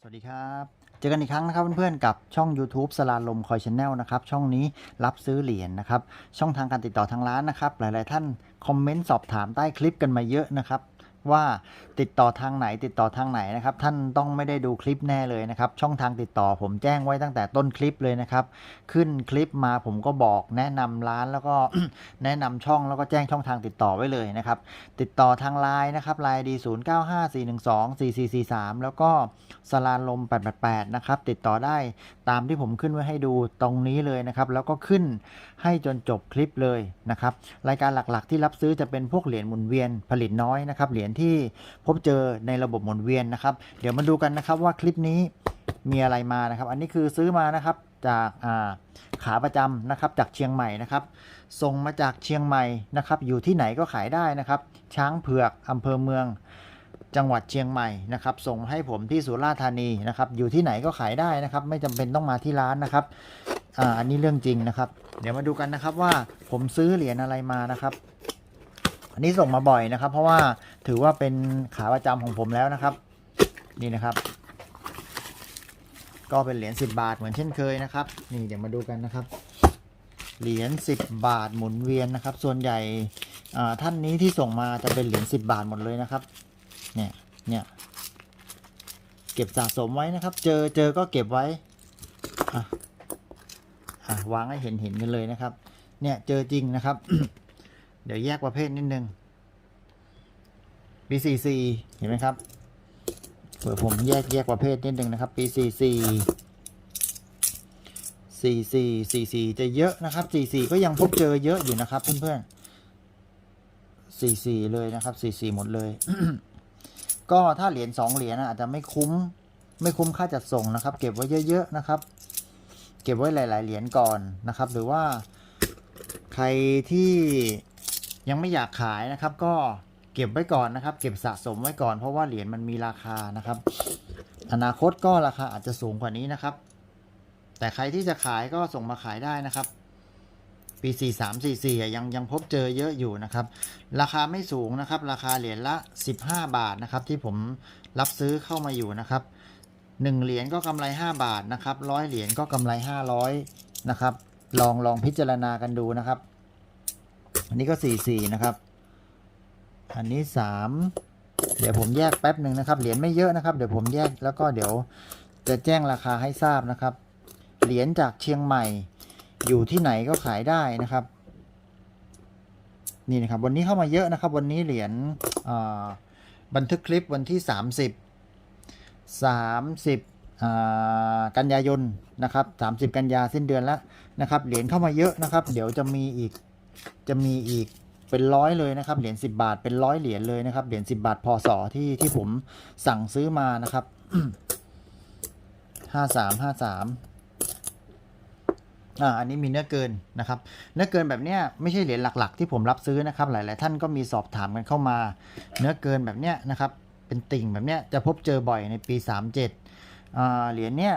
สวัสดีครับ เจอกันอีกครั้งนะครับเพื่อนๆกับช่อง YouTube สลาลมคอยชแนลนะครับ ช่องนี้รับซื้อเหรียญนะครับ ช่องทางการติดต่อทางร้านนะครับ หลายๆท่านคอมเมนต์สอบถามใต้คลิปกันมาเยอะนะครับ ว่าติดต่อทางไหนติดต่อทางไหนนะครับ ท่านต้องไม่ได้ดูคลิปแน่เลยนะครับ ช่องทางติดต่อผมแจ้งไว้ตั้งแต่ต้นคลิปเลยนะครับ ขึ้นคลิปมาผมก็บอกแนะนำร้านแล้วก็แนะนำช่องแล้วก็แจ้งช่องทางติดต่อไว้เลยนะครับ ติดต่อทางไลน์นะครับไลน์ดี0 9 5 4 1 2 4 4 4 3แล้วก็สลาลม888นะครับติดต่อได้ตามที่ผมขึ้นไว้ให้ดูตรงนี้เลยนะครับแล้วก็ขึ้นให้จนจบคลิปเลยนะครับรายการหลักๆ ที่รับซื้อจะเป็นพวกเหรียญหมุนเวียนผลิตน้อยนะครับเหรียญที่พบเจอในระบบหมุนเวียนนะครับ เดี๋ยวมาดูกันนะครับว่าคลิปนี้มีอะไรมานะครับ อันนี้คือซื้อมานะครับจากาขาประจำนะครับจากเชียงใหม่นะครับส่งมาจากเชียงใหม่นะครับ อยู่ที่ไหนก็ขายได้นะครับ ช้างเผือกอำเภอเมืองจังหวัดเชียงใหม่นะครับ ส่งให้ผมที่สุราษฎร์ธานีนะครับ อยู่ที่ไหนก็ขายได้นะครับ ไม่จำเป็นต้องมาที่ร้านนะครับอ่าอันนี้เรื่องจริงนะครับ เดี๋ยวมาดูกันนะครับว่าผมซื้อเหรียญอะไรมานะครับ อันนี้ส่งมาบ่อยนะครับ เพราะว่าถือว่าเป็นขาประจำของผมแล้วนะครับ นี่นะครับ ก็เป็นเหรียญ10 บาทเหมือนเช่นเคยนะครับ นี่เดี๋ยวมาดูกันนะครับ เหรียญ10 บาทหมุนเวียนนะครับ ส่วนใหญ่ท่านนี้ที่ส่งมาจะเป็นเหรียญ10 บาทหมดเลยนะครับ เนี่ยเนี่ยเก็บสะสมไว้นะครับ เจอเจอก็เก็บไว้อะอะวางให้เห็นเห็นกันเลยนะครับ เนี่ยเจอจริงนะครับ เดี๋ยวแยกประเภทนิดนึงปี44เห็นไหมครับเผื่อผมแยกแยกประเภทนิดนึงนะครับปี44 44 44จะเยอะนะครับ44ก็ยังพบเจอเยอะอยู่นะครับเพื่อนๆ44เลยนะครับ44หมดเลย ก็ถ้าเหรียญ2เหรียญอาจจะไม่คุ้มไม่คุ้มค่าจัดส่งนะครับ เก็บไว้เยอะๆนะครับ เก็บไว้หลาย ๆ เหรียญก่อนนะครับ หรือว่าใครที่ ยังไม่อยากขายนะครับ ก็เก็บไว้ก่อนนะครับ เก็บสะสมไว้ก่อนเพราะว่าเหรียญมันมีราคานะครับ อนาคตก็ราคาอาจจะสูงกว่านี้นะครับ แต่ใครที่จะขายก็ส่งมาขายได้นะครับปี43 44อะยังยังพบเจอเยอะอยู่นะครับ ราคาไม่สูงนะครับ ราคาเหรียญละ 15 บาทนะครับ ที่ผมรับซื้อเข้ามาอยู่นะครับ 1 เหรียญก็กำไร 5 บาทนะครับร้อยเหรียญก็กำไร 500นะครับ ลองลองพิจารณากันดูนะครับ อันนี้ก็44นะครับ อันนี้3เดี๋ยวผมแยกแป๊บหนึ่งนะครับ เหรียญไม่เยอะนะครับ เดี๋ยวผมแยกแล้วก็เดี๋ยวจะแจ้งราคาให้ทราบนะครับ เหรียญจากเชียงใหม่ อยู่ที่ไหนก็ขายได้นะครับ นี่นะครับ วันนี้เข้ามาเยอะนะครับ วันนี้เหรียญบันทึกคลิปวันที่ 30 30อ่ากันยายนนะครับ 30 กันยาสิ้นเดือนแล้วนะครับ เหรียญเข้ามาเยอะนะครับ เดี๋ยวจะมีอีก จะมีอีกเป็นร้อยเลยนะครับ เหรียญ10 บาทเป็นร้อยเหรียญเลยนะครับ เหรียญ10 บาทพศที่ที่ผมสั่งซื้อมานะครับห้าสามห้าสามอ่าอันนี้มีเนื้อเกินนะครับ เนื้อเกินแบบเนี้ยไม่ใช่เหรียญหลักๆ ที่ผมรับซื้อนะครับ หลายๆ ท่านก็มีสอบถามกันเข้ามา เนื้อเกินแบบเนี้ยนะครับ เป็นติ่งแบบเนี้ยจะพบเจอบ่อยในปี 37อ่าเหรียญเนี้ย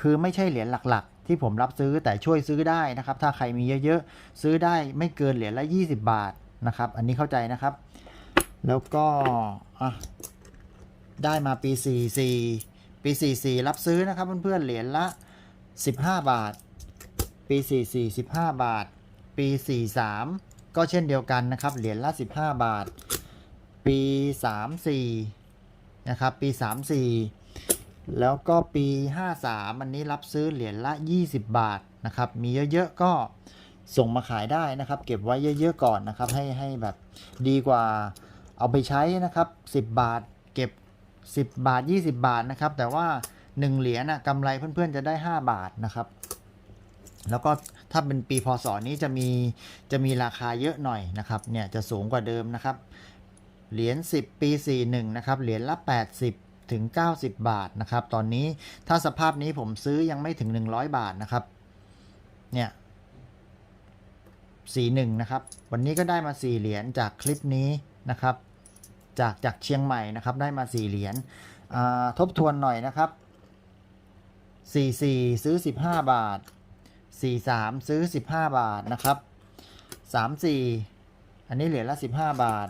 คือไม่ใช่เหรียญหลักๆ ที่ผมรับซื้อแต่ช่วยซื้อได้นะครับ ถ้าใครมีเยอะๆ ซื้อได้ไม่เกินเหรียญละ 20 บาทนะครับ อันนี้เข้าใจนะครับ แล้วก็ได้มาปี 44 ปี 44 รับซื้อนะครับเพื่อนๆเหรียญละ 15 บาท ปี 44 15 บาท ปี 43 ก็เช่นเดียวกันนะครับ เหรียญละ 15 บาท ปี 34 นะครับ ปี 34 แล้วก็ปี 53 อันนี้รับซื้อเหรียญละ 20 บาทนะครับ มีเยอะๆก็ส่งมาขายได้นะครับ เก็บไว้เยอะๆก่อนนะครับ ให้ให้แบบดีกว่าเอาไปใช้นะครับ 10 บาทเก็บ 10 บาท 20 บาทนะครับ แต่ว่า 1 เหรียญนะกำไรเพื่อนๆจะได้ 5 บาทนะครับ แล้วก็ถ้าเป็นปีพศนี้จะมีจะมีราคาเยอะหน่อยนะครับ เนี่ยจะสูงกว่าเดิมนะครับ เหรียญ10 ปี 41 นะครับ เหรียญละ 80 ถึง 90 บาทนะครับ ตอนนี้ถ้าสภาพนี้ผมซื้อยังไม่ถึง 100 บาทนะครับ เนี่ย41นะครับ วันนี้ก็ได้มา4เหรียญจากคลิปนี้นะครับ จากจากเชียงใหม่นะครับ ได้มา4เหรียญทบทวนหน่อยนะครับ44ซื้อ15บาท43ซื้อ15บาทนะครับ34อันนี้เหรียญละ15บาท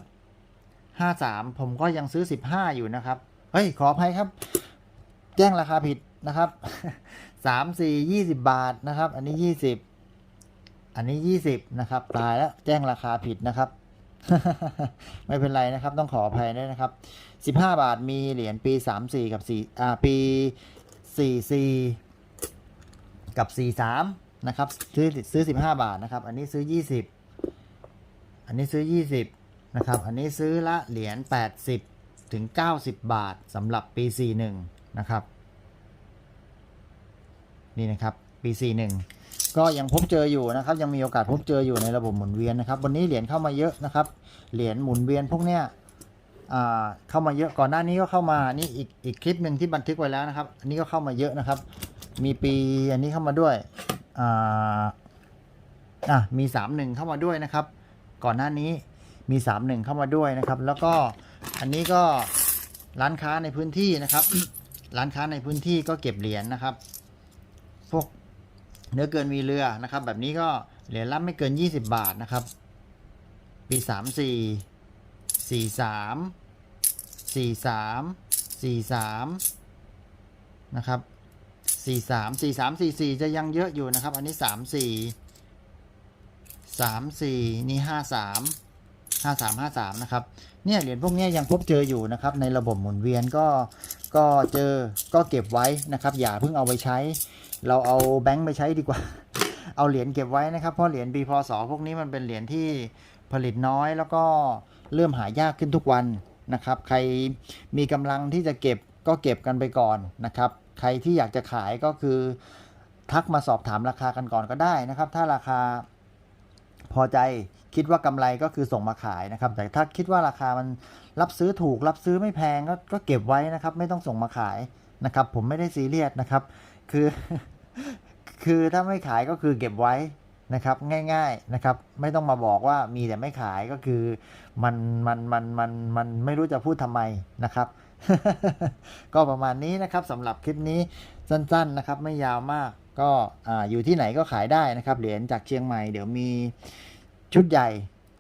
53ผมก็ยังซื้อ15อยู่นะครับ เฮ้ย ขออภัยครับ แจ้งราคาผิดนะครับสามสี่ยี่สิบบาทนะครับ อันนี้ยี่สิบอันนี้ยี่สิบนะครับ ตายแล้วแจ้งราคาผิดนะครับ ไม่เป็นไรนะครับ ต้องขออภัยด้วยนะครับสิบห้าบาทมีเหรียญปีสามสี่กับสี่อ่าปีสี่สี่กับสี่สามนะครับ ซื้อซื้อสิบห้าบาทนะครับ อันนี้ซื้อยี่สิบอันนี้ซื้อยี่สิบนะครับ อันนี้ซื้อละเหรียญแปดสิบ ถึงเก้าสิบาทสำหรับปีสี่หนึ่งนะครับ นี่นะครับปี 41 ก็ยังพบเจออยู่นะครับ ยังมีโอกาสพบเจออยู่ในระบบหมุนเวียนนะครับ วันนี้เหรียญเข้ามาเยอะนะครับ เหรียญหมุนเวียนพวกเนี้ยเข้ามาเยอะก่อนหน้านี้ก็เข้ามานี่อีกอีกคลิปหนึ่งที่บันทึกไว้แล้วนะครับ อันนี้ก็เข้ามาเยอะนะครับ มีปีอันนี้เข้ามาด้วยอ่าอะมี 31 เข้ามาด้วยนะครับ ก่อนหน้านี้ มี 31 เข้ามาด้วยนะครับ แล้วก็อันนี้ก็ร้านค้าในพื้นที่นะครับ ร้านค้าในพื้นที่ก็เก็บเหรียญนะครับ พวกเนื้อเกินมีเรือนะครับ แบบนี้ก็เหรียญละไม่เกิน 20 บาทนะครับ ปี 34 43 43 43 นะครับ 43 43 44 จะยังเยอะอยู่นะครับ อันนี้ 34 34 นี่ 53 53 53 นะครับ เนี่ยเหรียญพวกนี้ยังพบเจออยู่นะครับในระบบหมุนเวียนก็ก็เจอก็เก็บไว้นะครับ อย่าเพิ่งเอาไปใช้ เราเอาแบงค์ไปใช้ดีกว่า เอาเหรียญเก็บไว้นะครับเพราะเหรียญปีพศพวกนี้มันเป็นเหรียญที่ผลิตน้อยแล้วก็เริ่มหายากขึ้นทุกวันนะครับ ใครมีกำลังที่จะเก็บก็เก็บกันไปก่อนนะครับ ใครที่อยากจะขายก็คือทักมาสอบถามราคากันก่อนก็ได้นะครับ ถ้าราคา พอใจคิดว่ากำไรก็คือส่งมาขายนะครับ แต่ถ้าคิดว่าราคามันรับซื้อถูก รับซื้อไม่แพงก็ก็เก็บไว้นะครับ ไม่ต้องส่งมาขายนะครับ ผมไม่ได้ซีเรียสนะครับ คือ คือถ้าไม่ขายก็คือเก็บไว้นะครับง่ายๆนะครับ ไม่ต้องมาบอกว่ามีแต่ไม่ขายก็คือมันมันมันมันมันไม่รู้จะพูดทำไมนะครับ ก็ประมาณนี้นะครับสำหรับคลิปนี้สั้นๆนะครับ ไม่ยาวมาก ก็ออยู่ที่ไหนก็ขายได้นะครับ เหรียญจากเชียงใหม่เดี๋ยวมีชุดใหญ่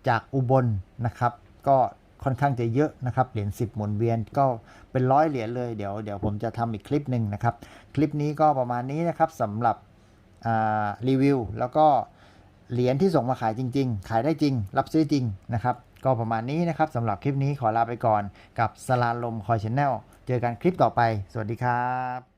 จากอุบลนะครับ ก็ค่อนข้างจะเยอะนะครับ เหรียญ10 หมุนเวียนก็เป็นร้อยเหรียญเลยเดี๋ยวเดี๋ยวผมจะทำอีกคลิปหนึ่งนะครับ คลิปนี้ก็ประมาณนี้นะครับสำหรับรีวิว แล้วก็เหรียญที่ส่งมาขายจริง ๆ ขายได้จริง รับซื้อจริงนะครับ ก็ประมาณนี้นะครับสำหรับคลิปนี้ขอลาไปก่อนกับสลาลมคอยชแนลเจอกันคลิปต่อไป สวัสดีครับ